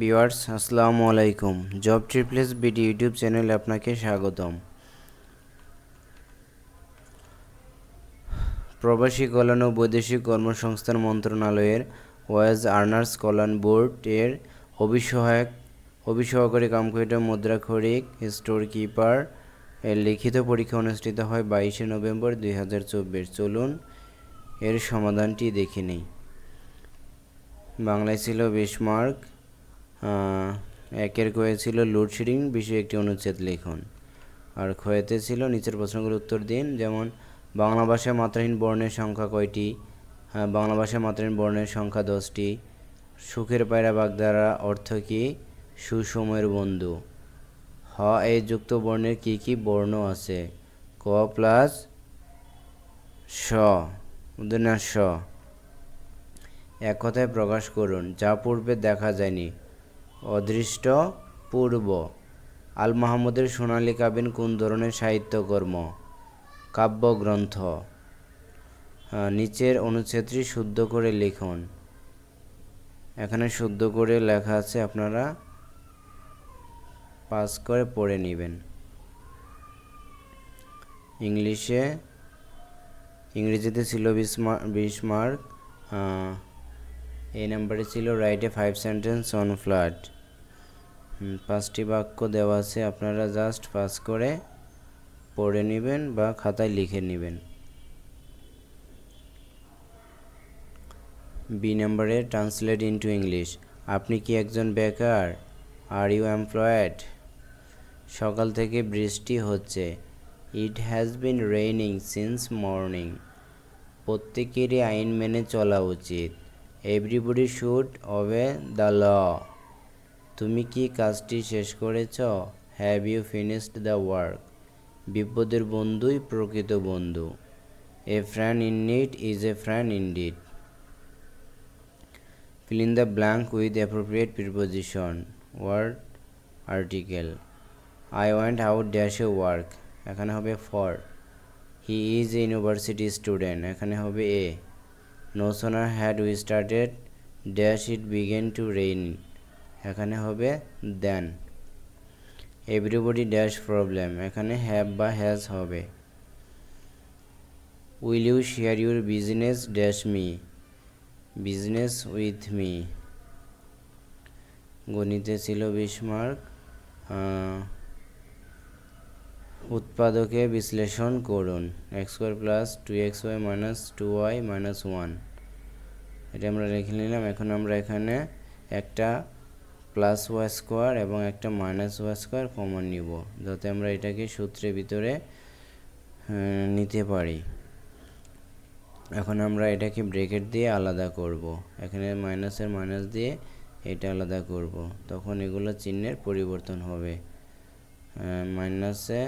Viewers, আসসালামু আলাইকুম। Job ট্রিপলেস BD YouTube চ্যানেলে আপনাকে স্বাগতম। প্রবাসী কল্যাণ ও বৈদেশিক কর্মসংস্থান মন্ত্রণালয়ের ওয়েজ আর্নার্স কল্যাণ বোর্ড এর অভিসহায়ক, অভিসহকারী কামকৈটা মুদ্রাক্ষরিক স্টোর কিপার এর লিখিত পরীক্ষা অনুষ্ঠিত হয় বাইশে নভেম্বর দুই হাজার চব্বিশ। চলুন এর সমাধানটি দেখে নিই। বাংলায় ছিল বিশ মার্ক। একের কয়ে ছিল লোডশেডিং বিষয়ে একটি অনুচ্ছেদ লিখুন। আর ক্ষয়েতে ছিল নিচের প্রশ্নগুলোর উত্তর দিন যেমন বাংলা ভাষায় মাত্রাহীন বর্ণের সংখ্যা কয়টি? হ্যাঁ, বাংলা ভাষায় মাত্রাহীন বর্ণের সংখ্যা দশটি। সুখের পায়রা বাগধারা অর্থ কী? সুসময়ের বন্ধু। হ এ যুক্ত বর্ণের কি কি বর্ণ আছে? ক প্লাস স উদাহরণ স এক কথায় প্রকাশ করুন যা পূর্বে দেখা যায়নি। অদৃষ্ট, পূর্ব। আল মাহমুদের সোনালী কাবিন কোন ধরনের সাহিত্যকর্ম? কাব্যগ্রন্থ। নিচের অনুচ্ছেদটি শুদ্ধ করে লিখুন। এখানে শুদ্ধ করে লেখা আছে, আপনারা পাস করে পড়ে নেবেন। ইংলিশে, ইংরেজিতে ছিল বিশ বিশ মার্ক। এই নাম্বারে ছিল রাইটে ফাইভ সেন্টেন্স অন ফ্লাড। পাঁচটি বাক্য দেওয়া আছে। আপনারা জাস্ট পাস করে পড়ে নেবেন বা খাতায় লিখে নেবেন। বি নাম্বারে ট্রান্সলেট ইনটু ইংলিশ আপনি কি একজন বেকার? আর ইউ এমপ্লয়েড সকাল থেকে বৃষ্টি হচ্ছে। It has been raining since morning প্রত্যেকেরই আইন মেনে চলা উচিত। Everybody should obey the law তুমি কি কাজটি শেষ করেছ? Have you finished the work বিপদের বন্ধুই প্রকৃত বন্ধু। A friend in need is a friend in deed fill in the blank with appropriate preposition word article I want out dash a work এখানে হবে for he is a university student এখানে হবে a no sooner had we started dash it began to rain এখানে হবে then everybody dash problem এখানে have বা has হবে। Will you share your business dash me business with me গণিতে ছিল বিশ মার্ক উৎপাদকে বিশ্লেষণ করুন। X square plus two X Y minus two Y minus one এটা আমরা রেখে নিলাম, এখন আমরা এখানে একটা প্লাস ওয়াই স্কোয়ার এবং একটা মাইনাস ওয়াই স্কোয়ার কমন নিব, যাতে আমরা এটাকে সূত্রের ভিতরে নিতে পারি। এখন আমরা এটাকে ব্রেকেট দিয়ে আলাদা করব। এখানে মাইনাসের মাইনাস দিয়ে এটা আলাদা করব। তখন এগুলো চিহ্নের পরিবর্তন হবে। মাইনাসে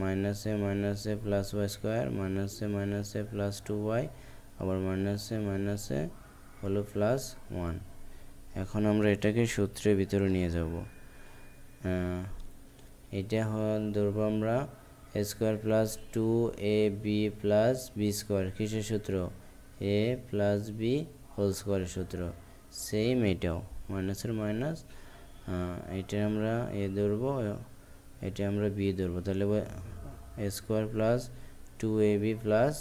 মাইনাসে মাইনাসে প্লাস ওয়াই স্কোয়ার মাইনাসে মাইনাসে প্লাস টু ওয়াই আবার মাইনাসে মাইনাসে হলো প্লাস ওয়ান এখন আমরা এটাকে সূত্রের ভিতরে নিয়ে যাব। এটা হল ধরবো আমরা A square plus two A B plus B square কিসের সূত্র? এ প্লাস বি হোল স্কোয়ারের সূত্র। সেম এটাও মাইনাসের মাইনাস এটা আমরা এ ধরবো, এটা আমরা বি ধরবো। তাহলে A square plus two A B plus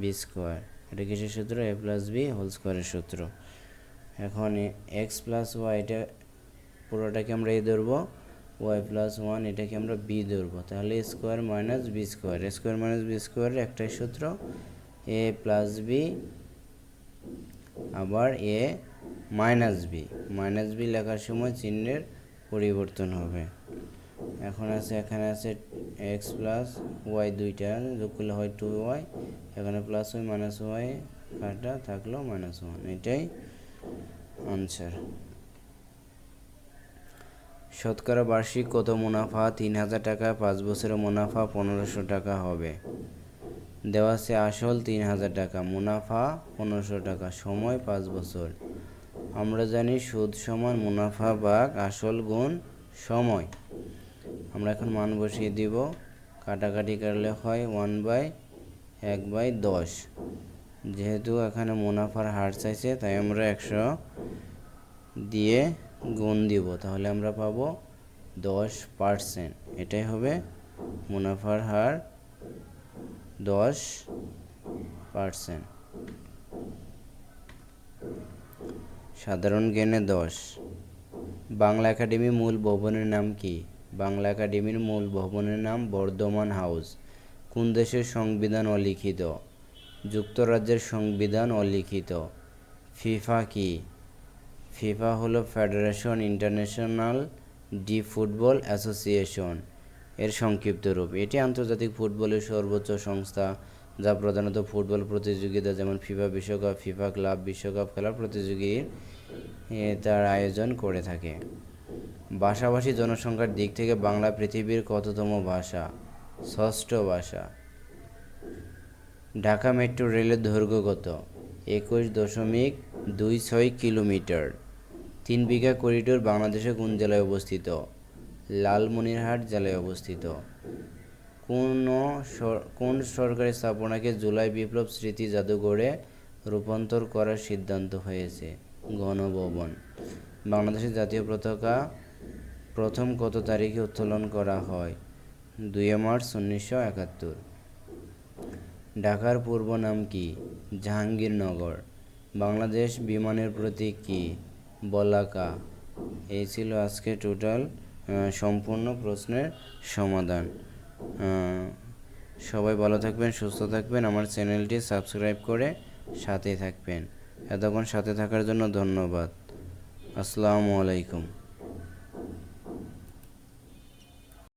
B square এটা কিসের সূত্র? এ প্লাস বি হোল স্কোয়ারের সূত্র। এখন এক্স প্লাস ওয়াই এটা পুরোটাকে আমরা এ ধরবো ওয়াই প্লাস ওয়ান এটাকে আমরা বি ধরবো। তাহলে square minus B square square minus B স্কোয়ারের একটাই সূত্র এ প্লাস বি আবার A minus B minus B লেখার সময় চিহ্নের পরিবর্তন হবে। এখন আছে, এখানে আছে এক্স প্লাস ওয়াই দুইটা, যোগ করলে হয় টু ওয়াই এখানে প্লাস ওয়াই মাইনাস ওয়াই কাটা থাকল মাইনাস ওয়ান এটাই আনসার। শতকরা বার্ষিক কত মুনাফা? তিন হাজার টাকা, পাঁচ বছরের মুনাফা পনেরোশো টাকা হবে। দেওয়া আছে আসল তিন হাজার টাকা, মুনাফা পনেরোশো টাকা, সময় পাঁচ বছর। আমরা জানি সুদ সমান মুনাফা ভাগ আসল গুণ সময়। আমরা এখন মান বসিয়ে দিব। কাটাকাটি করলে হয় ওয়ান বাই এক বাই দশ। যেহেতু এখানে মুনাফার হার চাইছে, তাই আমরা একশো দিয়ে গুণ দিব। তাহলে আমরা পাবো দশ পার্সেন্ট। এটাই হবে মুনাফার হার দশ পার্সেন্ট। সাধারণ জ্ঞানে দশ। বাংলা একাডেমি মূল ভবনের নাম কি? বাংলা একাডেমির মূল ভবনের নাম বর্ধমান হাউস। কোন দেশের সংবিধান অলিখিত? যুক্তরাজ্যের সংবিধান অলিখিত। ফিফা কি? ফিফা হলো Federation Internationale de Football Association এর সংক্ষিপ্ত রূপ। এটি আন্তর্জাতিক ফুটবলের সর্বোচ্চ সংস্থা যা প্রধানত ফুটবল প্রতিযোগিতা যেমন ফিফা বিশ্বকাপ, ফিফা ক্লাব, বিশ্বকাপ খেলা প্রতিযোগীর তার আয়োজন করে থাকে। ভাষাভাষী জনসংখ্যার দিক থেকে বাংলা পৃথিবীর কততম ভাষা? ষষ্ঠ ভাষা। ঢাকা মেট্রো রেলের দৈর্ঘ্য কত? একুশ দশমিক দুই ছয় কিলোমিটার। তিন বিঘা করিডোর বাংলাদেশের কোন জেলায় অবস্থিত? লালমনিরহাট জেলায় অবস্থিত। কোন কোন সরকারি স্থাপনাকে জুলাই বিপ্লব স্মৃতি জাদুঘরে রূপান্তর করার সিদ্ধান্ত হয়েছে? গণভবন। বাংলাদেশের জাতীয় পতাকা প্রথম কত তারিখে উত্তোলন করা হয়? দুই মার্চ উনিশশো একাত্তর। ঢাকার পূর্ব নাম কি? জাহাঙ্গীরনগর। বাংলাদেশ বিমানের প্রতীক কি? বলাকা। এই ছিল আজকে টোটাল সম্পূর্ণ প্রশ্নের সমাধান। সবাই ভালো থাকবেন, সুস্থ থাকবেন। আমার চ্যানেলটি সাবস্ক্রাইব করে সাথে থাকবেন। এতক্ষণ সাথে থাকার জন্য ধন্যবাদ। আসসালামু আলাইকুম।